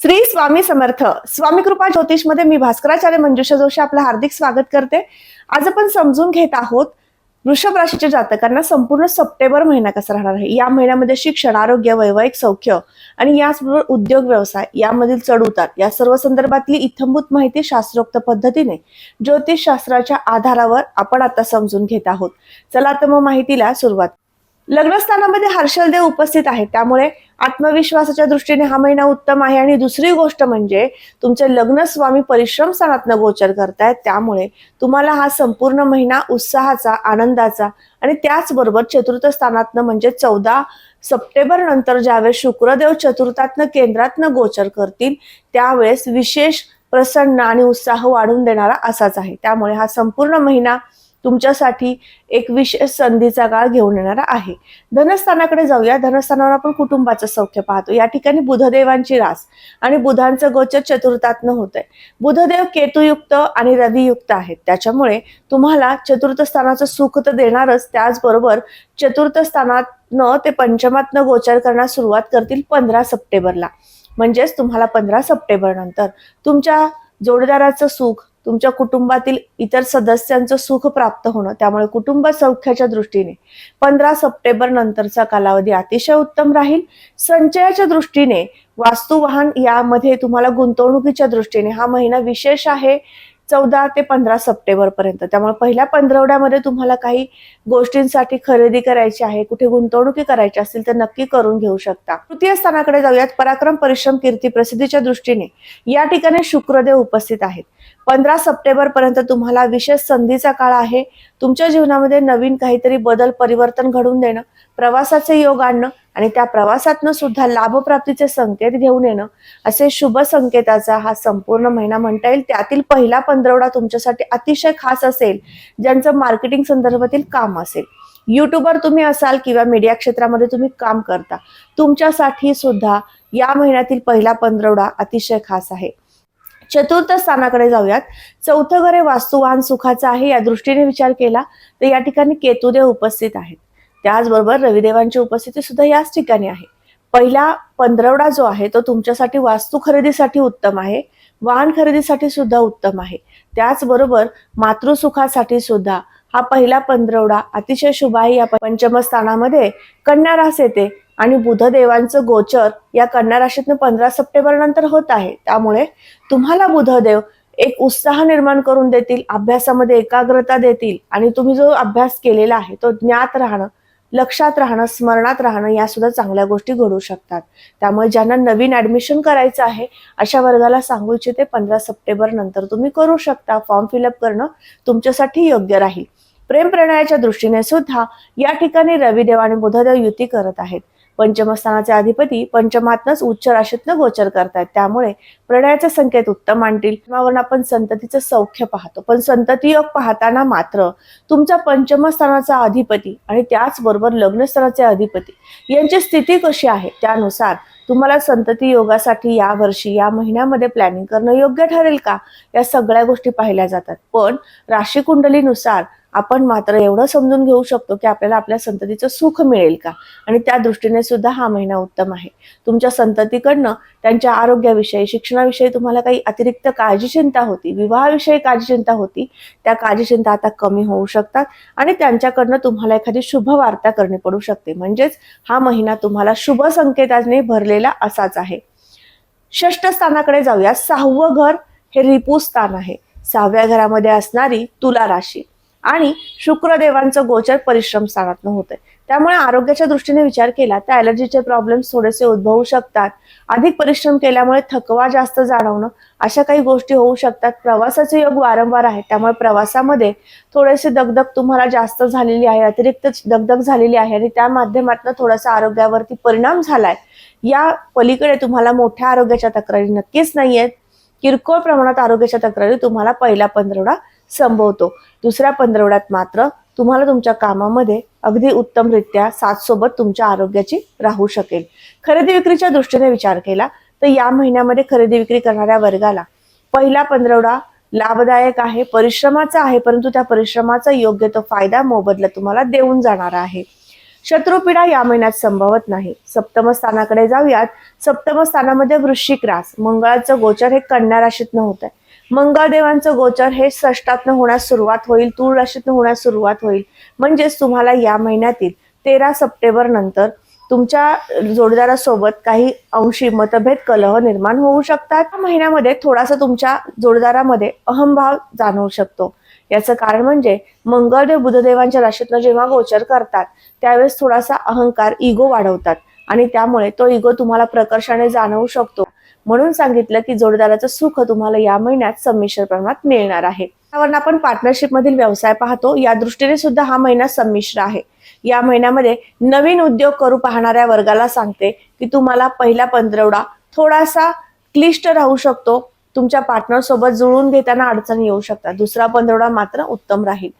श्री स्वामी समर्थ. स्वामी कृपा ज्योतिषमध्ये मी भास्कराचार्य मंजुषा जोशी आपलं हार्दिक स्वागत करते. आज आपण समजून घेत आहोत वृषभ राशीच्या जातकांना संपूर्ण सप्टेंबर महिना कसा राहणार आहे? या महिन्यामध्ये शिक्षण आरोग्य वैवाहिक सौख्य आणि याचबरोबर उद्योग व्यवसाय यामधील चढउतार या सर्व संदर्भातली इत्थंभूत माहिती शास्त्रोक्त पद्धतीने ज्योतिष शास्त्राच्या आधारावर आपण आता समजून घेत आहोत. चला तर मग माहितीला सुरुवात लग्नस्थानामध्ये हर्षल देव उपस्थित आहेत. त्यामुळे आत्मविश्वासाच्या दृष्टीने हा महिना उत्तम आहे. आणि दुसरी गोष्ट म्हणजे तुमचे लग्न स्वामी परिश्रम स्थानातनं गोचर करतायत. त्यामुळे तुम्हाला हा संपूर्ण महिना उत्साहाचा आनंदाचा आणि त्याचबरोबर चतुर्थ स्थानातनं म्हणजे चौदा सप्टेंबर नंतर ज्यावेळेस शुक्रदेव चतुर्थातनं केंद्रातनं गोचर करतील त्यावेळेस विशेष प्रसन्न आणि उत्साह वाढून देणारा असाच आहे. त्यामुळे हा संपूर्ण महिना तुमच्यासाठी एक विशेष संधीचा काळ घेऊन येणारा आहे. धनस्थानाकडे जाऊया. धनस्थानावर आपण कुटुंबाचं सौख्य पाहतो. या ठिकाणी बुधदेवांची रास आणि बुधांचं गोचर चतुर्थातनं होत आहे बुधदेव केतुयुक्त आणि रवियुक्त आहेत. त्याच्यामुळे तुम्हाला चतुर्थ स्थानाचं सुख तर देणारच. त्याचबरोबर चतुर्थ स्थानातनं ते पंचमातनं गोचर करण्यास सुरुवात करतील पंधरा सप्टेंबरला. म्हणजेच तुम्हाला पंधरा सप्टेंबर नंतर तुमच्या जोडीदाराचं सुख तुमच्या कुटुंबातील इतर सदस्यांचं सुख प्राप्त होणं त्यामुळे कुटुंब सौख्याच्या दृष्टीने पंधरा सप्टेंबर नंतरचा कालावधी अतिशय उत्तम राहील. संचयाच्या दृष्टीने वास्तुवाहन यामध्ये तुम्हाला गुंतवणुकीच्या दृष्टीने हा महिना विशेष आहे. चौदा ते पंधरा सप्टेंबर पर्यंत. त्यामुळे पहिल्या पंधरवड्यामध्ये तुम्हाला काही गोष्टींसाठी खरेदी करायची आहे कुठे गुंतवणुकी करायची असतील तर नक्की करून घेऊ शकता. तृतीय स्थानाकडे जाऊयात. पराक्रम परिश्रम कीर्ती प्रसिद्धीच्या दृष्टीने या ठिकाणी शुक्रदेव उपस्थित आहेत. पंधरा सप्टेंबर पर्यंत तुम्हाला विशेष संधीचा काळ आहे. तुमच्या जीवनामध्ये नवीन काहीतरी बदल परिवर्तन घडून देणं प्रवासाचे योग आणणं आणि त्या प्रवासातनं सुद्धा लाभप्राप्तीचे संकेत घेऊन येणं असे शुभ संकेताचा हा संपूर्ण महिना म्हणता येईल. त्यातील पहिला पंधरवडा तुमच्यासाठी अतिशय खास असेल ज्यांचं मार्केटिंग संदर्भातील काम असेल. युट्यूबर तुम्ही असाल किंवा मीडिया क्षेत्रामध्ये तुम्ही काम करता तुमच्यासाठी सुद्धा या महिन्यातील पहिला पंधरवडा अतिशय खास आहे. चतुर्थ स्थानाकडे जाऊयात. चौथं घर हे सुखाचं आहे या दृष्टीने विचार केला तर या ठिकाणी केतुदेव उपस्थित आहेत. त्याचबरोबर रविदेवांची उपस्थिती सुद्धा याच ठिकाणी आहे. पहिला पंधरवडा जो आहे तो तुमच्यासाठी वास्तू खरेदीसाठी उत्तम आहे वाहन खरेदीसाठी सुद्धा उत्तम आहे. त्याचबरोबर मातृसुखासाठी सुद्धा हा पहिला पंधरवडा अतिशय शुभ आहे या पंचम स्थानामध्ये कन्या रास येते आणि बुधदेवांचं गोचर या कन्या राशीतनं पंधरा सप्टेंबर नंतर होत आहे. त्यामुळे तुम्हाला बुधदेव एक उत्साह निर्माण करून देतील अभ्यासामध्ये एकाग्रता देतील आणि तुम्ही जो अभ्यास केलेला आहे तो ज्ञात राहणं लक्षात राहणं स्मरणात राहणं या सुद्धा चांगल्या गोष्टी घडू शकतात. त्यामुळे ज्यांना नवीन ऍडमिशन करायचं आहे अशा वर्गाला सांगू इच्छिते पंधरा सप्टेंबर नंतर तुम्ही करू शकता. फॉर्म फिलअप करणं तुमच्यासाठी योग्य राहील. प्रेम प्रणयाच्या दृष्टीने सुद्धा या ठिकाणी रविदेव आणि बुधदेव युती करत आहेत. पंचमस्थानाचे अधिपती पंचमातनच उच्च राशीतनं गोचर करतायत. त्यामुळे प्रणयाचे संकेत उत्तम आणतील. आपण संततीचं सौख्य पाहतो. पण संतती योग पाहताना मात्र तुमचा पंचमस्थानाचा अधिपती आणि त्याचबरोबर लग्नस्थानाचे अधिपती यांची स्थिती कशी आहे? त्यानुसार तुम्हाला संतती योगासाठी या वर्षी या महिन्यामध्ये प्लॅनिंग करणं योग्य ठरेल का? या सगळ्या गोष्टी पाहिल्या जातात. पण राशी कुंडलीनुसार आपण मात्र एवढं समजून घेऊ शकतो की आपल्याला आपल्या संततीचं सुख मिळेल का? आणि त्या दृष्टीने सुद्धा हा महिना उत्तम आहे. तुमच्या संततीकडनं त्यांच्या आरोग्याविषयी शिक्षणाविषयी तुम्हाला काही अतिरिक्त काळजी चिंता होती विवाहाविषयी काळजी चिंता होती त्या काळजी चिंता आता कमी होऊ शकतात आणि त्यांच्याकडनं तुम्हाला एखादी शुभ वार्ता करणे पडू शकते. म्हणजेच हा महिना तुम्हाला शुभ संकेताने भरलेला असाच आहे. षष्ठ स्थानाकडे जाऊया. सहावं घर हे रिपू स्थान आहे. सहाव्या घरामध्ये असणारी तुला राशी. आणि शुक्रदेवांचं गोचर परिश्रम स्थानातनं होतंय. त्यामुळे आरोग्याच्या दृष्टीने विचार केला तर ॲलर्जीचे प्रॉब्लेम्स थोडेसे उद्भवू शकतात. अधिक परिश्रम केल्यामुळे थकवा जास्त जाणवणं अशा काही गोष्टी होऊ शकतात. प्रवासाचे योग वारंवार आहे त्यामुळे प्रवासामध्ये थोडेसे दगदग तुम्हाला जास्त झालेली आहे अतिरिक्त दगदग झालेली आहे आणि त्या माध्यमातून थोडासा आरोग्यावरती परिणाम झालाय. या पलीकडे तुम्हाला मोठ्या आरोग्याच्या तक्रारी नक्कीच नाही आहेत किरकोळ प्रमाणात आरोग्याच्या तक्रारी तुम्हाला पहिला पंधरवडा संभवतो. दुसऱ्या पंधरवड्यात मात्र तुम्हाला तुमच्या कामामध्ये अगदी उत्तमरित्या साथसोबत तुमच्या आरोग्याची राहू शकेल. खरेदी विक्रीच्या दृष्टीने विचार केला तर या महिन्यामध्ये खरेदी विक्री करणाऱ्या वर्गाला पहिला पंधरवडा लाभदायक आहे परिश्रमाचा आहे परंतु त्या परिश्रमाचा योग्य तो फायदा मोबदला तुम्हाला देऊन जाणार आहे. शत्रुपीडा या महिन्यात संभवत नाही. सप्तम स्थानाकडे जाऊयात. सप्तम स्थानामध्ये वृश्चिक रास. मंगळाचं गोचर हे कन्या राशीतनं होत आहे मंगळदेवांचं गोचर हे षष्टातनं होण्यास सुरुवात होईल तूळ राशीतनं होण्यास सुरुवात होईल. म्हणजेच तुम्हाला या महिन्यातील तेरा सप्टेंबर नंतर तुमच्या जोडदारासोबत काही अंशी मतभेद कलह निर्माण होऊ शकतात. या महिन्यामध्ये थोडासा तुमच्या जोडदारामध्ये अहमभाव जाणवू शकतो. याचं कारण म्हणजे मंगळदेव बुधदेवांच्या राशीतनं जेव्हा गोचर करतात त्यावेळेस थोडासा अहंकार इगो वाढवतात आणि त्यामुळे तो इगो तुम्हाला प्रकर्षाने जाणवू शकतो. म्हणून सांगितलं की जोडीदाराचं सुख तुम्हाला या महिन्यात संमिश्र प्रमाणात मिळणार आहे. त्यावरून आपण पार्टनरशिप मधील व्यवसाय पाहतो. या दृष्टीने सुद्धा हा महिना संमिश्र आहे. या महिन्यामध्ये नवीन उद्योग करू पाहणाऱ्या वर्गाला सांगते की तुम्हाला पहिला पंधरवडा थोडासा क्लिष्ट राहू शकतो. तुमच्या पार्टनर सोबत जुळून घेताना अडचणी येऊ शकतात. दुसरा पंधरवडा मात्र उत्तम राहील.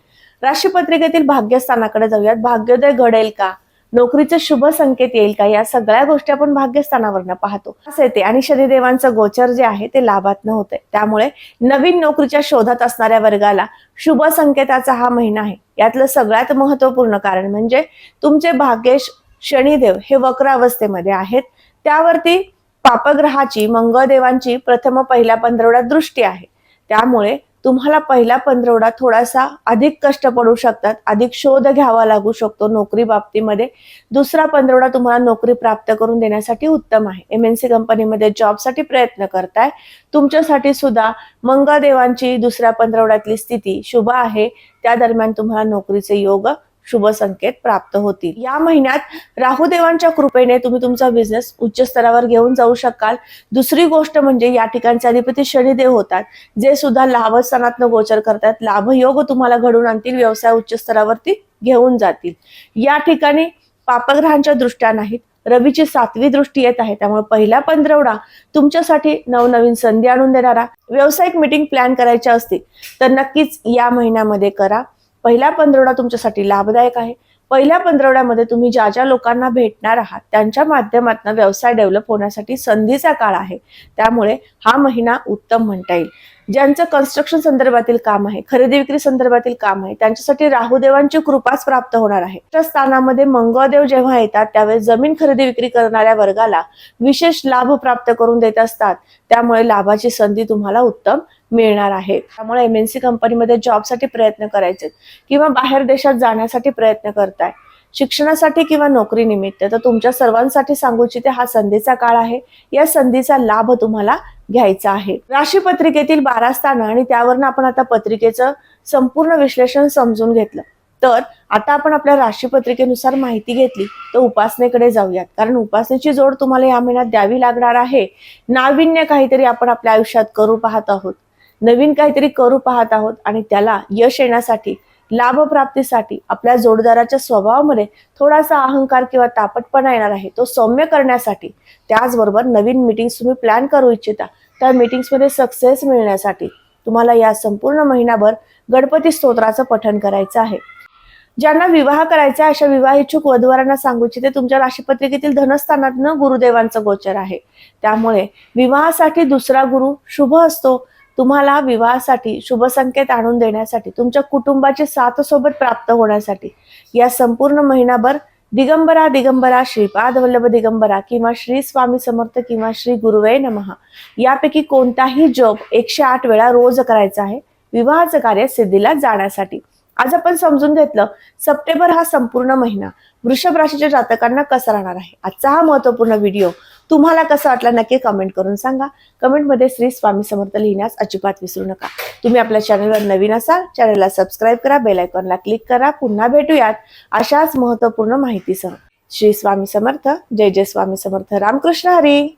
राशीपत्रिकेतील भाग्यस्थानाकडे जाऊयात. भाग्योदय घडेल का? नोकरीचे शुभ संकेत येईल का? या सगळ्या गोष्टी आपण भाग्यस्थानावरनं पाहतो. असं येते आणि शनिदेवांचं गोचर जे आहे ते लाभात होते त्यामुळे नवीन नोकरीच्या शोधात असणाऱ्या वर्गाला शुभ संकेताचा हा महिना आहे. यातलं सगळ्यात महत्त्वपूर्ण कारण म्हणजे तुमचे भाग्येश शनिदेव हे वक्र अवस्थेमध्ये आहेत. त्यावरती पापग्रहाची मंगळदेवांची प्रथम पहिल्या पंधरवड्यात दृष्टी आहे. त्यामुळे तुम्हाला पहिला पंधरवडा थोडासा अधिक कष्ट पडू शकतात अधिक शोध घ्यावा लागू शकतो नोकरी बाबतीमध्ये. दुसरा पंधरवडा तुम्हाला नोकरी प्राप्त करून देण्यासाठी उत्तम आहे. एम एन सी कंपनीमध्ये जॉबसाठी प्रयत्न करताय. तुमच्यासाठी सुद्धा मंगळदेवांची दुसऱ्या पंधरवड्यातली स्थिती शुभ आहे. त्या दरम्यान तुम्हाला नोकरीचे योग शुभ संकेत प्राप्त होतील. या महिन्यात राहुदेवांच्या कृपेने तुम्ही तुमचा बिझनेस उच्च स्तरावर घेऊन जाऊ शकाल. दुसरी गोष्ट म्हणजे या ठिकाणचे अधिपती शनिदेव होतात. जे सुद्धा लाभस्थानात गोचर करतात. लाभयोग तुम्हाला घडून आणतील. व्यवसाय उच्च स्तरावरती घेऊन जातील. या ठिकाणी पापग्रहांच्या दृष्ट्या नाहीत. रवीची सातवी दृष्टी येत आहे. त्यामुळे पहिला पंधरवडा तुमच्यासाठी नवनवीन संधी आणून देणारा. व्यावसायिक मीटिंग प्लॅन करायच्या असतील तर नक्कीच या महिन्यामध्ये करा. पहिला पंधरवडा तुमच्यासाठी लाभदायक आहे. पहिल्या पंधरवड्यामध्ये तुम्ही ज्या ज्या लोकांना भेटणार आहात त्यांच्या माध्यमातून व्यवसाय डेव्हलप होण्यासाठी संधीचा काळ आहे. त्यामुळे हा महिना उत्तम म्हणता येईल. ज्यांचं कन्स्ट्रक्शन संदर्भातील काम आहे खरेदी विक्री संदर्भातील काम आहे त्यांच्यासाठी राहुदेवांची कृपाच प्राप्त होणार आहे. त्या स्थानामध्ये मंगळदेव जेव्हा येतात त्यावेळेस जमीन खरेदी विक्री करणाऱ्या वर्गाला विशेष लाभ प्राप्त करून देत असतात. त्यामुळे लाभाची संधी तुम्हाला उत्तम मिळणार आहे. त्यामुळे एम सी कंपनीमध्ये जॉबसाठी प्रयत्न करायचे किंवा बाहेर देशात जाण्यासाठी प्रयत्न करताय. शिक्षणासाठी किंवा नोकरी निमित्त तर तुमच्या सर्वांसाठी सांगू इच्छिते हा संधीचा काळ आहे. या संधीचा लाभ तुम्हाला घ्यायचा आहे. राशीपत्रिकेतील बारा स्थानं आणि त्यावरनं आपण आता पत्रिकेचं संपूर्ण विश्लेषण समजून घेतलं. तर आता आपण आपल्या राशीपत्रिकेनुसार माहिती घेतली तर उपासनेकडे जाऊयात. कारण उपासनेची जोड तुम्हाला या महिन्यात द्यावी लागणार आहे. नाविन्य काहीतरी आपण आपल्या आयुष्यात करू पाहत आहोत. नवीन काहीतरी करू पाहत आहोत आणि त्याला यश येण्यासाठी लाभप्राप्तीसाठी आपल्या जोडदाराच्या स्वभावामध्ये थोडासा अहंकार किंवा तापटपणा येणार आहे. तो सौम्य करण्यासाठी त्याचबरोबर नवीन मीटिंग्स तुम्ही प्लॅन करू इच्छिता त्या मीटिंग्समध्ये सक्सेस मिळण्यासाठी तुम्हाला या संपूर्ण महिनाभर गणपती स्तोत्राचं पठण करायचं आहे. ज्यांना विवाह करायचा आहे, अशा विवाह इच्छुक वधवारांना सांगू इच्छिते तुमच्या राशीपत्रिकेतील धनस्थानातनं गुरुदेवांचं गोचर आहे. त्यामुळे विवाहासाठी दुसरा गुरु शुभ असतो तुम्हाला विवाहासाठी शुभ संकेत आणून देण्यासाठी तुमच्या कुटुंबाची साथ सोबत प्राप्त होण्यासाठी या संपूर्ण महिनाभर दिगंबरा दिगंबरा श्रीपाद वल्लभ दिगंबरा किंवा श्री स्वामी समर्थ किंवा श्री गुरुवे नमहा यापैकी कोणताही जप एकशे आठ वेळा रोज करायचा आहे विवाहाचं कार्य सिद्धीला जाण्यासाठी. आज आपण समजून घेतलं सप्टेंबर हा संपूर्ण महिना. वृषभ राशीच्या जातकांना कसा राहणार आहे? आजचा हा महत्त्वपूर्ण व्हिडिओ तुम्हाला कसं वाटलं नक्की कमेंट करून सांगा. कमेंटमध्ये श्री स्वामी समर्थ लिहिण्यास अजिबात विसरू नका. तुम्ही आपल्या चॅनलवर नवीन असाल चॅनलला सबस्क्राईब करा बेलायकॉनला क्लिक करा. पुन्हा भेटूयात अशाच महत्त्वपूर्ण माहितीसह. श्री स्वामी समर्थ जय जय स्वामी समर्थ. रामकृष्ण हरी.